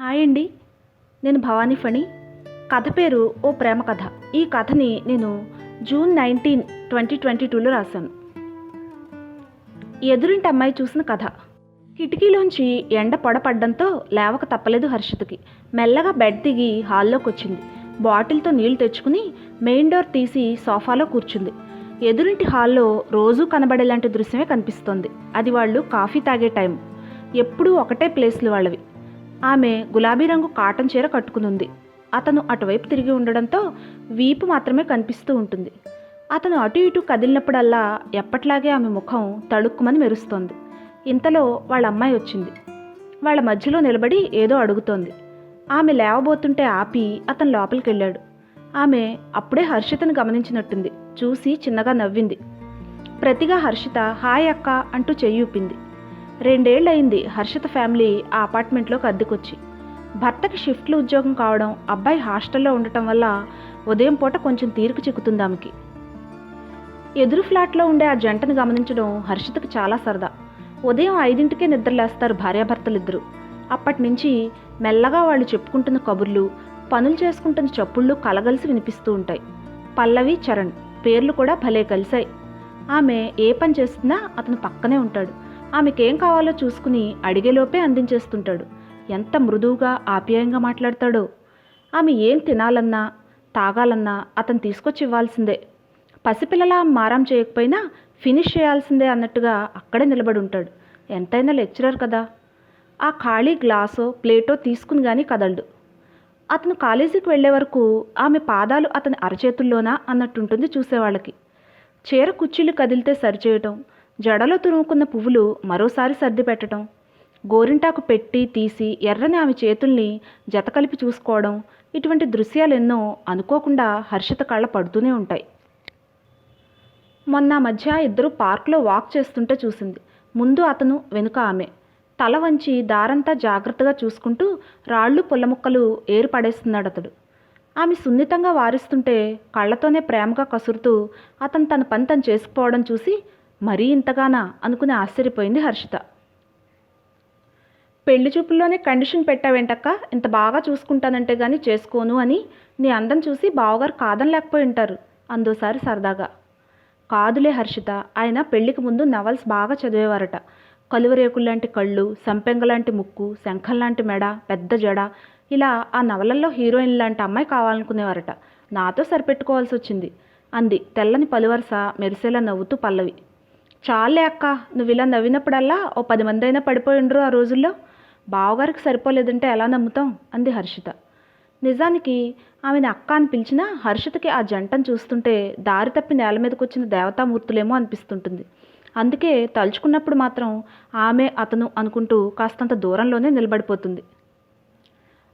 Hi అండి. నేను భవానీ ఫణి. కథ పేరు ఓ ప్రేమ కథ. ఈ కథని నేను జూన్ నైన్టీన్ ట్వంటీ ట్వంటీ టూలో రాశాను. ఎదురింటి అమ్మాయి చూసిన కథ. కిటికీలోంచి ఎండ పొడపడ్డంతో లేవక తప్పలేదు హర్షితకి. మెల్లగా బెడ్ దిగి హాల్లోకి వచ్చింది బాటిల్తో నీళ్ళు తెచ్చుకుని మెయిన్ డోర్ తీసి సోఫాలో కూర్చుంది. ఎదురింటి హాల్లో రోజూ కనబడేలాంటి దృశ్యమే కనిపిస్తోంది. అది వాళ్ళు కాఫీ తాగే టైం. ఎప్పుడూ ఒకటే ప్లేస్లు వాళ్ళవి. ఆమె గులాబీ రంగు కాటన్ చీర కట్టుకునుంది అతను అటువైపు తిరిగి ఉండడంతో వీపు మాత్రమే కనిపిస్తూ ఉంటుంది. అతను అటు ఇటు కదిలినప్పుడల్లా ఎప్పట్లాగే ఆమె ముఖం తడుక్కుమని మెరుస్తోంది. ఇంతలో వాళ్ళ అమ్మాయి వచ్చింది. వాళ్ళ మధ్యలో నిలబడి ఏదో అడుగుతోంది. ఆమె లేవబోతుంటే ఆపి అతను లోపలికి వెళ్ళాడు ఆమె అప్పుడే హర్షితను గమనించినట్టుంది. చూసి చిన్నగా నవ్వింది. ప్రతిగా హర్షిత హాయ్ అక్క అంటూ చెయ్యూపింది. రెండేళ్ళయింది హర్షిత ఫ్యామిలీ ఆ అపార్ట్మెంట్లోకి అద్దెకొచ్చి. భర్తకి షిఫ్ట్లు ఉద్యోగం కావడం అబ్బాయి హాస్టల్లో ఉండటం వల్ల ఉదయం పూట కొంచెం తీరిక చిక్కుతుంది ఆమెకి. ఎదురు ఫ్లాట్లో ఉండే ఆ జంటను గమనించడం హర్షితకు చాలా సరదా. ఉదయం ఐదింటికే నిద్రలేస్తారు భార్యాభర్తలిద్దరూ. అప్పటి నుంచి మెల్లగా వాళ్ళు చెప్పుకుంటున్న కబుర్లు పనులు చేసుకుంటున్న చప్పుళ్ళు కలగలిసి వినిపిస్తూ ఉంటాయి. పల్లవి చరణ్ పేర్లు కూడా భలే కలిశాయి. ఆమె ఏ పని చేస్తున్నా అతను పక్కనే ఉంటాడు. ఆమెకేం కావాలో చూసుకుని అడిగేలోపే అందించేస్తుంటాడు. ఎంత మృదువుగా ఆప్యాయంగా మాట్లాడతాడో. ఆమె ఏం తినాలన్నా తాగాలన్నా అతను తీసుకొచ్చి ఇవ్వాల్సిందే పసిపిల్లలా మారం చేయకపోయినా ఫినిష్ చేయాల్సిందే అన్నట్టుగా అక్కడే నిలబడి ఉంటాడు ఎంతైనా లెక్చరర్ కదా. ఆ ఖాళీ గ్లాసో ప్లేటో తీసుకుని కానీ కదలడు. అతను కాలేజీకి వెళ్ళే వరకు ఆమె పాదాలు అతని అరచేతుల్లోనా అన్నట్టుంటుంది చూసేవాళ్ళకి. చీర కుర్చీలు కదిలితే సరిచేయటం జడలో తురుముకున్న పువ్వులు మరోసారి సర్ది పెట్టడం గోరింటాకు పెట్టి తీసి ఎర్రని ఆమె చేతుల్ని జతకలిపి చూసుకోవడం ఇటువంటి దృశ్యాలెన్నో అనుకోకుండా హర్షిత కళ్ళ పడుతూనే ఉంటాయి. మొన్న మధ్య ఇద్దరు పార్క్లో వాక్ చేస్తుంటే చూసింది. ముందు అతను వెనుక ఆమె. తల వంచి దారంతా జాగ్రత్తగా చూసుకుంటూ రాళ్ళు పుల్లముక్కలు ఏరు పడేస్తున్నాడు అతడు ఆమె సున్నితంగా వారిస్తుంటే కళ్ళతోనే ప్రేమగా కసురుతూ అతను తన పని తను చేసుకుపోవడం చూసి మరీ ఇంతగానా? అనుకుని ఆశ్చర్యపోయింది హర్షిత. పెళ్ళి చూపుల్లోనే కండిషన్ పెట్టావేంటక్క? ఇంత బాగా చూసుకుంటానంటే కానీ చేసుకోను అని నీ అందం చూసి బావగారు కాదనలేకపోయి ఉంటారు. అందోసారి సరదాగా. కాదులే హర్షిత ఆయన పెళ్ళికి ముందు నవల్స్ బాగా చదివేవారట. కలువరేకుల్లాంటి కళ్ళు సంపెంగలాంటి ముక్కు శంఖంలాంటి మెడ పెద్ద జడ ఇలా ఆ నవలల్లో హీరోయిన్ లాంటి అమ్మాయి కావాలనుకునేవారట. నాతో సరిపెట్టుకోవాల్సి వచ్చింది అంది తెల్లని పలువరస మెరిసేలా నవ్వుతూ పల్లవి. చాలే అక్క నువ్వు ఇలా నవ్వినప్పుడల్లా ఓ పది మంది అయినా పడిపోయిండ్రు ఆ రోజుల్లో. బావగారికి సరిపోలేదంటే ఎలా నమ్ముతాం? అంది హర్షిత. నిజానికి ఆమెను అక్క అని పిలిచినా హర్షితకి ఆ జంటను చూస్తుంటే దారి తప్పి నేల మీదకి వచ్చిన దేవతామూర్తులేమో అనిపిస్తుంటుంది. అందుకే తలుచుకున్నప్పుడు మాత్రం ఆమె అతను అనుకుంటూ కాస్తంత దూరంలోనే నిలబడిపోతుంది.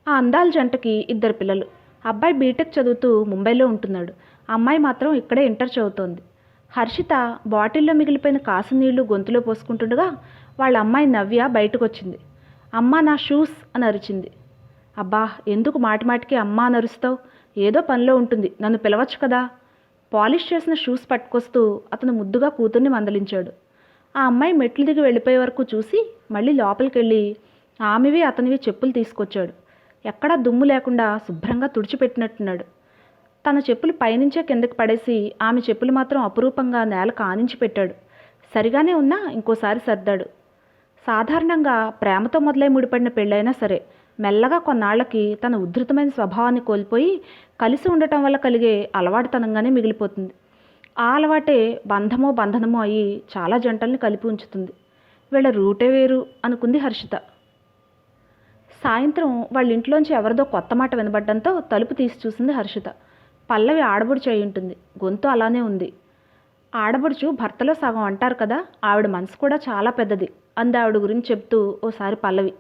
ఆ అందాల జంటకి ఇద్దరు పిల్లలు. అబ్బాయి బీటెక్ చదువుతూ ముంబైలో ఉంటున్నాడు. అమ్మాయి మాత్రం ఇక్కడే ఇంటర్ చదువుతోంది. హర్షిత బాటిల్లో మిగిలిపోయిన కాసు నీళ్ళు గొంతులో పోసుకుంటుండగా వాళ్ళ అమ్మాయి నవ్య బయటకు వచ్చింది నా షూస్ అని అరిచింది. అబ్బా ఎందుకు మాటిమాటికి అమ్మ అని అరుస్తావు? ఏదో పనిలో ఉంటుంది నన్ను పిలవచ్చు కదా? పాలిష్ చేసిన షూస్ పట్టుకొస్తూ అతను ముద్దుగా కూతుర్ని మందలించాడు. ఆ అమ్మాయి మెట్లు దిగి వెళ్ళిపోయే వరకు చూసి మళ్ళీ లోపలికి వెళ్ళి ఆమెవి అతనివి చెప్పులు తీసుకొచ్చాడు. ఎక్కడా దుమ్ము లేకుండా శుభ్రంగా తుడిచిపెట్టినట్టున్నాడు. తన చెప్పులు పైనుంచే కిందకి పడేసి ఆమె చెప్పులు మాత్రం అపురూపంగా నేల కానించి పెట్టాడు. సరిగానే ఉన్నా ఇంకోసారి సర్దాడు. సాధారణంగా ప్రేమతో మొదలై ముడిపడిన పెళ్ళైనా సరే మెల్లగా కొన్నాళ్ళకి తన ఉద్ధృతమైన స్వభావాన్ని కోల్పోయి కలిసి ఉండటం వల్ల కలిగే అలవాటుతనంగానే మిగిలిపోతుంది. ఆ అలవాటే బంధమో బంధనమో అయి చాలా జంటల్ని కలిపి ఉంచుతుంది. వీళ్ళ రూటే వేరు అనుకుంది హర్షిత. సాయంత్రం వాళ్ళ ఇంట్లోంచి ఎవరిదో కొత్త మాట వినబడ్డంతో తలుపు తీసి చూసింది హర్షిత. పల్లవి ఆడబడుచు అయి ఉంటుంది. గొంతు అలానే ఉంది. ఆడబడుచు భర్తలో సగం అంటారు కదా ఆవిడ మనసు కూడా చాలా పెద్దది. అంది ఆవిడ గురించి చెప్తూ ఓసారి పల్లవి.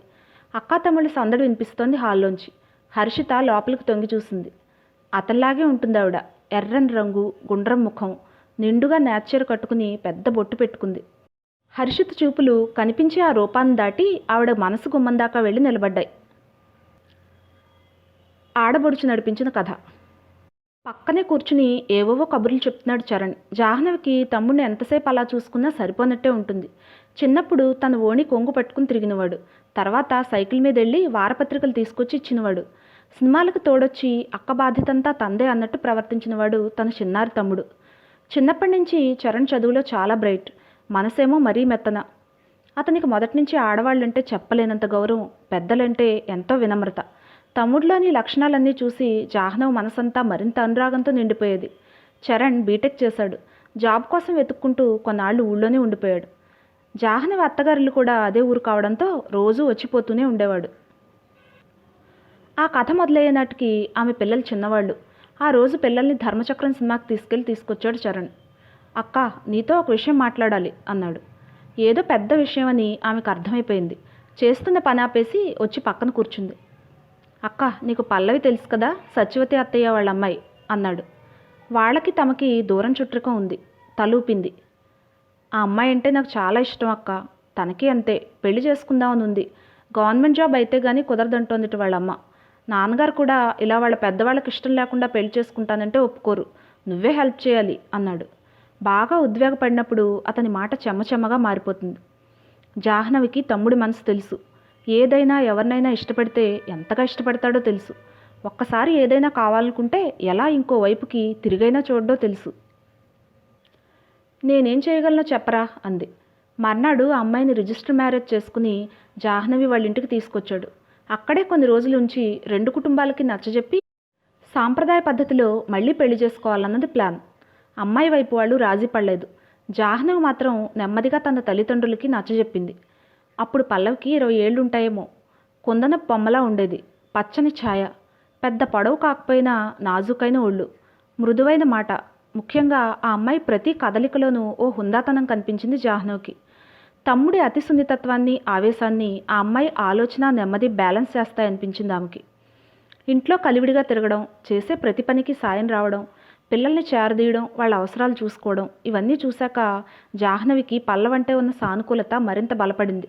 అక్కా తమ్ముళ్ళ సందడి వినిపిస్తోంది హాల్లోంచి. హర్షిత లోపలికి తొంగి చూసింది. అతనిలాగే ఉంటుంది ఆవిడ. ఎర్రని రంగు గుండ్రం ముఖం. నిండుగా నేచర్ కట్టుకుని పెద్ద బొట్టు పెట్టుకుంది. హర్షిత చూపులు కనిపించే ఆ రూపాన్ని దాటి ఆవిడ మనసు గుమ్మం దాకా వెళ్ళి నిలబడ్డాయి. ఆడబొడుచు నడిపించిన కథ. పక్కనే కూర్చుని ఏవేవో కబుర్లు చెప్తున్నాడు చరణ్. జాహ్నవికి తమ్ముడిని ఎంతసేపు అలా చూసుకున్నా సరిపోనట్టే ఉంటుంది. చిన్నప్పుడు తన ఓణి కొంగు పట్టుకుని తిరిగినవాడు. తర్వాత సైకిల్ మీద వెళ్ళి వారపత్రికలు తీసుకొచ్చి ఇచ్చినవాడు. సినిమాలకు తోడొచ్చి అక్క బాధ్యతంతా తందే అన్నట్టు ప్రవర్తించినవాడు తన చిన్నారి తమ్ముడు. చిన్నప్పటి నుంచి చరణ్ చదువులో చాలా బ్రైట్. మనసేమో మరీ మెత్తన. అతనికి మొదటి నుంచి ఆడవాళ్ళంటే చెప్పలేనంత గౌరవం పెద్దలంటే ఎంతో వినమ్రత. తమ్ముడిలోని లక్షణాలన్నీ చూసి జాహ్నవ్ మనసంతా మరింత అనురాగంతో నిండిపోయేది. చరణ్ బీటెక్ చేశాడు. జాబ్ కోసం వెతుక్కుంటూ కొన్నాళ్ళు ఊళ్ళోనే ఉండిపోయాడు. జాహ్నవి అత్తగారులు కూడా అదే ఊరు కావడంతో రోజూ వచ్చిపోతూనే ఉండేవాడు. ఆ కథ మొదలయ్యే నాటికి ఆమె పిల్లలు చిన్నవాళ్ళు. ఆ రోజు పిల్లల్ని ధర్మచక్రం సినిమాకి తీసుకెళ్ళి తీసుకొచ్చాడు చరణ్. అక్క నీతో ఒక విషయం మాట్లాడాలి అన్నాడు. ఏదో పెద్ద విషయం అని ఆమెకు అర్థమైపోయింది. చేస్తున్న పని ఆపేసి వచ్చి పక్కన కూర్చుంది. అక్క నీకు పల్లవి తెలుసు కదా? సత్యవతి అత్తయ్య వాళ్ళ అమ్మాయి అన్నాడు. వాళ్ళకి తమకి దూరం చుట్టుకం ఉంది. తలూపింది. ఆ అమ్మాయి అంటే నాకు చాలా ఇష్టం అక్క. తనకి అంతే. పెళ్ళి చేసుకుందామని ఉంది. గవర్నమెంట్ జాబ్ అయితే కానీ కుదరదంటోంది వాళ్ళమ్మ నాన్నగారు కూడా ఇలా వాళ్ళ పెద్దవాళ్ళకి ఇష్టం లేకుండా పెళ్ళి చేసుకుంటానంటే ఒప్పుకోరు. నువ్వే హెల్ప్ చేయాలి అన్నాడు. బాగా ఉద్వేగపడినప్పుడు అతని మాట చెమ్మచెమ్మగా మారిపోతుంది. జాహ్నవికి తమ్ముడి మనసు తెలుసు. ఏదైనా ఎవరినైనా ఇష్టపడితే ఎంతగా ఇష్టపడతాడో తెలుసు. ఒక్కసారి ఏదైనా కావాలనుకుంటే ఎలా ఇంకో వైపుకి తిరిగైనా చూడడో తెలుసు. నేనేం చేయగలనో చెప్పరా? అంది. మర్నాడు ఆ అమ్మాయిని రిజిస్టర్ మ్యారేజ్ చేసుకుని జాహ్నవి వాళ్ళ ఇంటికి తీసుకొచ్చాడు. అక్కడే కొన్ని రోజులు ఉంచి రెండు కుటుంబాలకి నచ్చజెప్పి సాంప్రదాయ పద్ధతిలో మళ్ళీ పెళ్ళి చేసుకోవాలన్నది ప్లాన్. అమ్మాయి వైపు వాళ్ళు రాజీ పడలేదు. జాహ్నవి మాత్రం నెమ్మదిగా తన తల్లిదండ్రులకి నచ్చజెప్పింది. అప్పుడు పల్లవికి ఇరవై ఏళ్ళు ఉంటాయేమో కుందన బొమ్మలా ఉండేది పచ్చని ఛాయ. పెద్ద పొడవు కాకపోయినా నాజుకైన ఒళ్ళు. మృదువైన మాట. ముఖ్యంగా ఆ అమ్మాయి ప్రతి కదలికలోనూ ఓ హుందాతనం కనిపించింది జాహ్నవ్కి. తమ్ముడి అతి సున్నితత్వాన్ని ఆవేశాన్ని ఆ అమ్మాయి ఆలోచన నెమ్మది బ్యాలెన్స్ చేస్తాయనిపించింది ఆమెకి. ఇంట్లో కలివిడిగా తిరగడం చేసే ప్రతి పనికి సాయం రావడం పిల్లల్ని చేరదీయడం వాళ్ళ అవసరాలు చూసుకోవడం ఇవన్నీ చూశాక జాహ్నవికి పల్లవంటే ఉన్న సానుకూలత మరింత బలపడింది.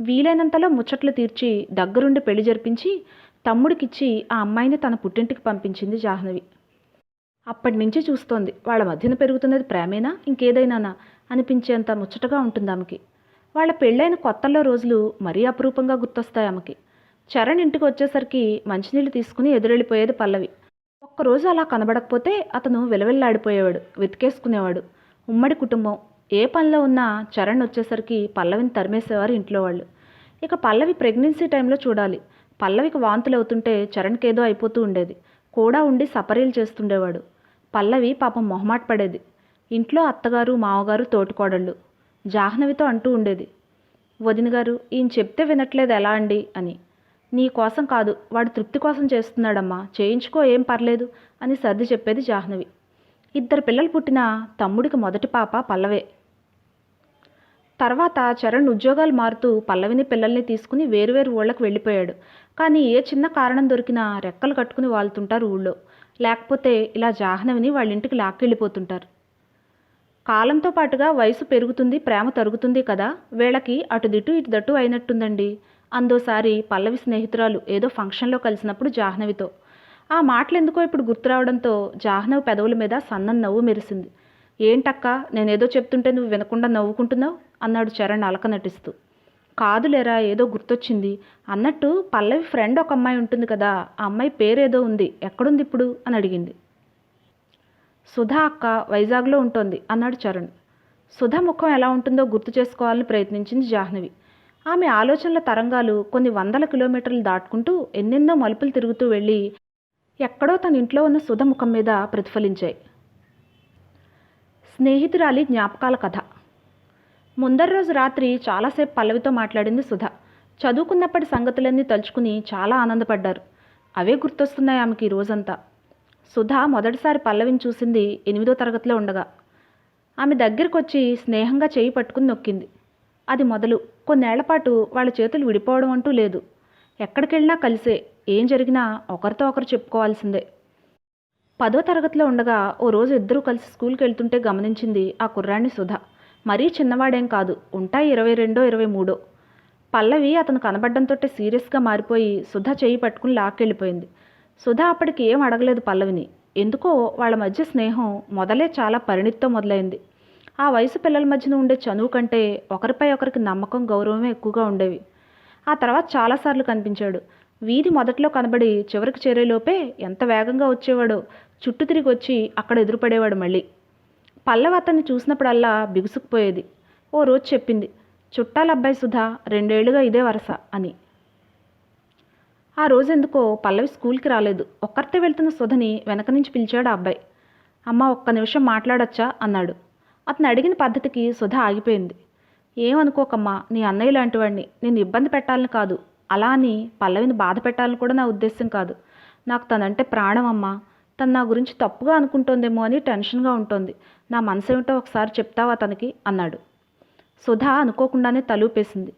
వీలైనంతలో ముచ్చట్లు తీర్చి దగ్గరుండి పెళ్ళి జరిపించి తమ్ముడికిచ్చి ఆ అమ్మాయిని తన పుట్టింటికి పంపించింది జాహ్నవి. అప్పటి నుంచి చూస్తోంది. వాళ్ళ మధ్యన పెరుగుతున్నది ప్రేమేనా? ఇంకేదైనానా? అనిపించేంత ముచ్చటగా ఉంటుంది ఆమెకి వాళ్ళ పెళ్ళైన కొత్తల్లో రోజులు మరీ అపురూపంగా గుర్తొస్తాయి ఆమెకి. చరణ్ ఇంటికి వచ్చేసరికి మంచినీళ్ళు తీసుకుని ఎదురెళ్ళిపోయేది పల్లవి. ఒక్కరోజు అలా కనబడకపోతే అతను విలవిల్లాడిపోయేవాడు వెతికేసుకునేవాడు. ఉమ్మడి కుటుంబం ఏ పనిలో ఉన్నా చరణ్ వచ్చేసరికి పల్లవిని తరిమేసేవారు ఇంట్లో వాళ్ళు. ఇక పల్లవి ప్రెగ్నెన్సీ టైంలో చూడాలి. పల్లవికి వాంతులు అవుతుంటే చరణ్కి ఏదో అయిపోతూ ఉండేది. కూడా ఉండి సపరీలు చేస్తుండేవాడు. పల్లవి పాపం మొహమాట పడేది. ఇంట్లో అత్తగారు మావగారు తోటికోడళ్ళు. జాహ్నవితో అంటూ ఉండేది. వదిన గారు ఈయన చెప్తే వినట్లేదు ఎలా అండి? అని. నీ కోసం కాదు వాడు తృప్తి కోసం చేస్తున్నాడమ్మా. చేయించుకో ఏం పర్లేదు అని సర్ది చెప్పేది జాహ్నవి. ఇద్దరు పిల్లలు పుట్టిన తమ్ముడికి మొదటి పాప పల్లవే. తర్వాత చరణ్ ఉద్యోగాలు మారుతూ పల్లవిని పిల్లల్ని తీసుకుని వేరువేరు ఊళ్ళకు వెళ్ళిపోయాడు. కానీ ఏ చిన్న కారణం దొరికినా రెక్కలు కట్టుకుని వాళ్తుంటారు ఊళ్ళో. లేకపోతే ఇలా జాహ్నవిని వాళ్ళ ఇంటికి లాక్కెళ్ళిపోతుంటారు. కాలంతో పాటుగా వయసు పెరుగుతుంది ప్రేమ తరుగుతుంది కదా. వీళ్ళకి అటు దిటు ఇటు దట్టు అయినట్టుందండి. అందోసారి పల్లవి స్నేహితురాలు ఏదో ఫంక్షన్లో కలిసినప్పుడు జాహ్నవితో. ఆ మాటలు ఎందుకో ఇప్పుడు గుర్తు రావడంతో జాహ్నవ్ పెదవుల మీద సన్నం నవ్వు మెరిసింది. ఏంటక్క నేనేదో చెప్తుంటే నువ్వు వినకుండా నవ్వుకుంటున్నావు? అన్నాడు చరణ్ అలక నటిస్తూ. కాదులేరా ఏదో గుర్తొచ్చింది. అన్నట్టు పల్లవి ఫ్రెండ్ ఒక అమ్మాయి ఉంటుంది కదా ఆ అమ్మాయి పేరేదో ఉంది. ఎక్కడుంది ఇప్పుడు? అని అడిగింది. సుధా అక్క వైజాగ్లో ఉంటుంది అన్నాడు చరణ్. సుధా ముఖం ఎలా ఉంటుందో గుర్తు చేసుకోవాలని ప్రయత్నించింది జాహ్నవి. ఆమె ఆలోచనల తరంగాలు కొన్ని వందల కిలోమీటర్లు దాటుకుంటూ ఎన్నెన్నో మలుపులు తిరుగుతూ వెళ్ళి ఎక్కడో తన ఇంట్లో ఉన్న సుధ ముఖం మీద ప్రతిఫలించాయి. స్నేహితురాలి జ్ఞాపకాల కథ. ముందరి రోజు రాత్రి చాలాసేపు పల్లవితో మాట్లాడింది సుధ. చదువుకున్నప్పటి సంగతులన్నీ తలుచుకుని చాలా ఆనందపడ్డారు. అవే గుర్తొస్తున్నాయి ఆమెకి ఈ రోజంతా. సుధ మొదటిసారి పల్లవిని చూసింది ఎనిమిదో తరగతిలో ఉండగా. ఆమె దగ్గరికి వచ్చి స్నేహంగా చేయి పట్టుకుని నొక్కింది. అది మొదలు. కొన్నేళ్ళపాటు వాళ్ళ చేతులు విడిపోవడం అంటూ లేదు. ఎక్కడికెళ్ళినా కలిసే. ఏం జరిగినా ఒకరితో ఒకరు చెప్పుకోవాల్సిందే. పదో తరగతిలో ఉండగా ఓ రోజు ఇద్దరూ కలిసి స్కూల్కి వెళ్తుంటే గమనించింది ఆ కుర్రాణి సుధ. మరీ చిన్నవాడేం కాదు ఉంటాయి ఇరవై రెండో ఇరవై మూడో. పల్లవి అతను కనబడ్డంతో సీరియస్గా మారిపోయి సుధ చేయి పట్టుకుని లాక్కెళ్ళిపోయింది. సుధ అప్పటికి ఏం అడగలేదు పల్లవిని. ఎందుకో వాళ్ళ మధ్య స్నేహం మొదలే చాలా పరిణితితో మొదలైంది. ఆ వయసు పిల్లల మధ్యన ఉండే చనువు కంటే ఒకరిపై ఒకరికి నమ్మకం గౌరవమే ఎక్కువగా ఉండేవి. ఆ తర్వాత చాలాసార్లు కనిపించాడు. వీధి మొదట్లో కనబడి చివరికి చేరేలోపే ఎంత వేగంగా వచ్చేవాడో చుట్టూ తిరిగి వచ్చి అక్కడ ఎదురుపడేవాడు మళ్ళీ. పల్లవ అతన్ని చూసినప్పుడల్లా బిగుసుకుపోయేది. ఓ రోజు చెప్పింది చుట్టాల అబ్బాయి సుధా రెండేళ్ళుగా ఇదే వరస అని. ఆ రోజు ఎందుకో పల్లవి స్కూల్కి రాలేదు. ఒక్కరితే వెళ్తున్న సుధని వెనక నుంచి పిలిచాడు ఆ అబ్బాయి. అమ్మ ఒక్క నిమిషం మాట్లాడొచ్చా? అన్నాడు. అతను అడిగిన పద్ధతికి సుధ ఆగిపోయింది. ఏమనుకోకమ్మా నీ అన్నయ్య లాంటి వాడిని నేను ఇబ్బంది పెట్టాలని కాదు. అలా అని పల్లవిని బాధ పెట్టాలని కూడా నా ఉద్దేశం కాదు. నాకు తనంటే ప్రాణం అమ్మా. తను నా గురించి తప్పుగా అనుకుంటోందేమో అని టెన్షన్గా ఉంటుంది. నా మనసు ఏమిటో ఒకసారి చెప్తావా తనకి? అన్నాడు. సుధా అనుకోకుండానే తలూపేసింది.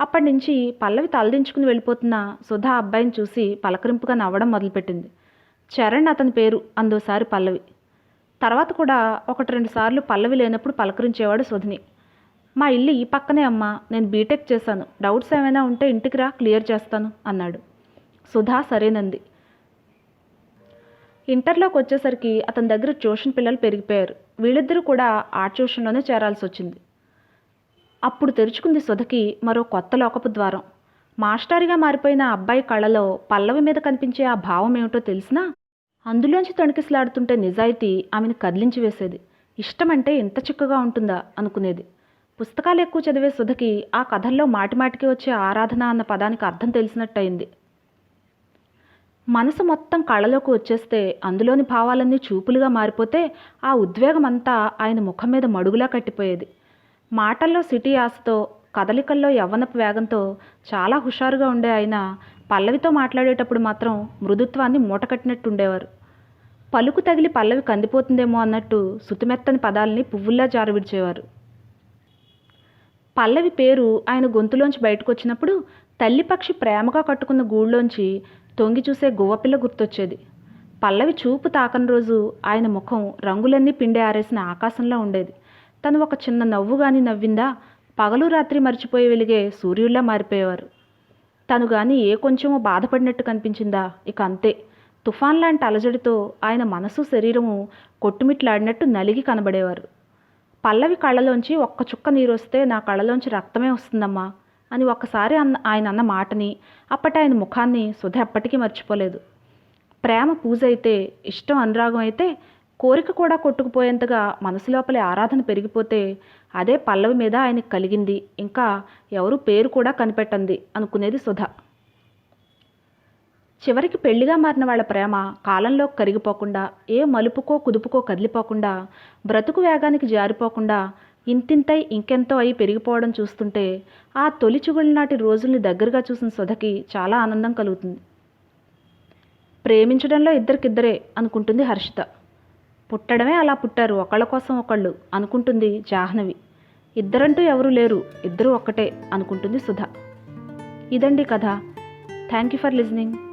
అప్పటి నుంచి పల్లవి తలదించుకుని వెళ్ళిపోతున్న సుధా అబ్బాయిని చూసి పలకరింపుగా నవ్వడం మొదలుపెట్టింది. చరణ్ అతని పేరు అందోసారి పల్లవి. తర్వాత కూడా ఒకటి రెండు సార్లు పల్లవి లేనప్పుడు పలకరించేవాడు సుధని. మా ఇల్లు ఈ పక్కనే అమ్మా నేను బీటెక్ చేశాను. డౌట్స్ ఏమైనా ఉంటే ఇంటికి రా క్లియర్ చేస్తాను అన్నాడు. సుధా సరేనంది. ఇంటర్లోకి వచ్చేసరికి అతని దగ్గర ట్యూషన్ పిల్లలు పెరిగిపోయారు. వీళ్ళిద్దరూ కూడా ఆ ట్యూషన్లోనే చేరాల్సి వచ్చింది. అప్పుడు తెరుచుకుంది సుధకి మరో కొత్త లోకపు ద్వారం. మాస్టారిగా మారిపోయిన అబ్బాయి కళ్ళలో పల్లవి మీద కనిపించే ఆ భావం ఏమిటో తెలిసినా అందులోంచి తొణికిసలాడుతుంటే నిజాయితీ ఆమెను కదిలించి వేసేది. ఇష్టమంటే ఇంత చిక్కగా ఉంటుందా? అనుకునేది. పుస్తకాలు ఎక్కువ చదివే సుధకి ఆ కథల్లో మాటిమాటికి వచ్చే ఆరాధన అన్న పదానికి అర్థం తెలిసినట్టయింది. మనసు మొత్తం కళ్ళలోకి వచ్చేస్తే అందులోని భావాలన్నీ చూపులుగా మారిపోతే ఆ ఉద్వేగం అంతా ఆయన ముఖం మీద మడుగులా కట్టిపోయేది. మాటల్లో సిటీ ఆశతో కదలికల్లో యవ్వనపు వేగంతో చాలా హుషారుగా ఉండే ఆయన పల్లవితో మాట్లాడేటప్పుడు మాత్రం మృదుత్వాన్ని మూటకట్టినట్టు ఉండేవారు పలుకు తగిలి పల్లవి కందిపోతుందేమో అన్నట్టు సుతిమెత్తని పదాలని పువ్వుల్లా జారవిడిచేవారు. పల్లవి పేరు ఆయన గొంతులోంచి బయటకు వచ్చినప్పుడు తల్లిపక్షి ప్రేమగా కట్టుకున్న గూళ్ళోంచి తొంగి చూసే గువ్వపిల్ల గుర్తొచ్చేది. పల్లవి చూపు తాకని రోజు ఆయన ముఖం రంగులన్నీ పిండి ఆరేసిన ఆకాశంలా ఉండేది. తను ఒక చిన్న నవ్వు కానీ నవ్విందా పగలు రాత్రి మర్చిపోయి వెలిగే సూర్యుల్లా మారిపోయేవారు. తను గాని ఏ కొంచెమో బాధపడినట్టు కనిపించిందా ఇక అంతే. తుఫాన్ లాంటి అలజడితో ఆయన మనసు శరీరము కొట్టుమిట్లాడినట్టు నలిగి కనబడేవారు. పల్లవి కళ్ళలోంచి ఒక్క చుక్క నీరు వస్తే నా కళ్ళలోంచి రక్తమే వస్తుందమ్మా అని ఒక్కసారి అన్న ఆయన అన్న మాటని అప్పటి ఆయన ముఖాన్ని సుధ ఎప్పటికీ మర్చిపోలేదు. ప్రేమ పూజ అయితే ఇష్టం అనురాగం అయితే కోరిక కూడా కొట్టుకుపోయేంతగా మనసులోపలి ఆరాధన పెరిగిపోతే అదే పల్లవి మీద ఆయనకు కలిగింది. ఇంకా ఎవరు పేరు కూడా కనిపెట్టంది అనుకునేది సుధ. చివరికి పెళ్ళిగా మారిన వాళ్ళ ప్రేమ కాలంలో కరిగిపోకుండా ఏ మలుపుకో కుదుపుకో కదిలిపోకుండా బ్రతుకు వేగానికి జారిపోకుండా ఇంతింతై ఇంకెంతో అయి పెరిగిపోవడం చూస్తుంటే ఆ తొలి నాటి రోజుల్ని దగ్గరగా చూసిన సుధకి చాలా ఆనందం కలుగుతుంది. ప్రేమించడంలో ఇద్దరికిద్దరే అనుకుంటుంది హర్షిత. పుట్టడమే అలా పుట్టారు ఒకళ్ళ కోసం ఒకళ్ళు అనుకుంటుంది జాహ్నవి. ఇద్దరంటూ ఎవరూ లేరు ఇద్దరూ ఒక్కటే అనుకుంటుంది సుధ. ఇదండి కథ. Thank you for listening.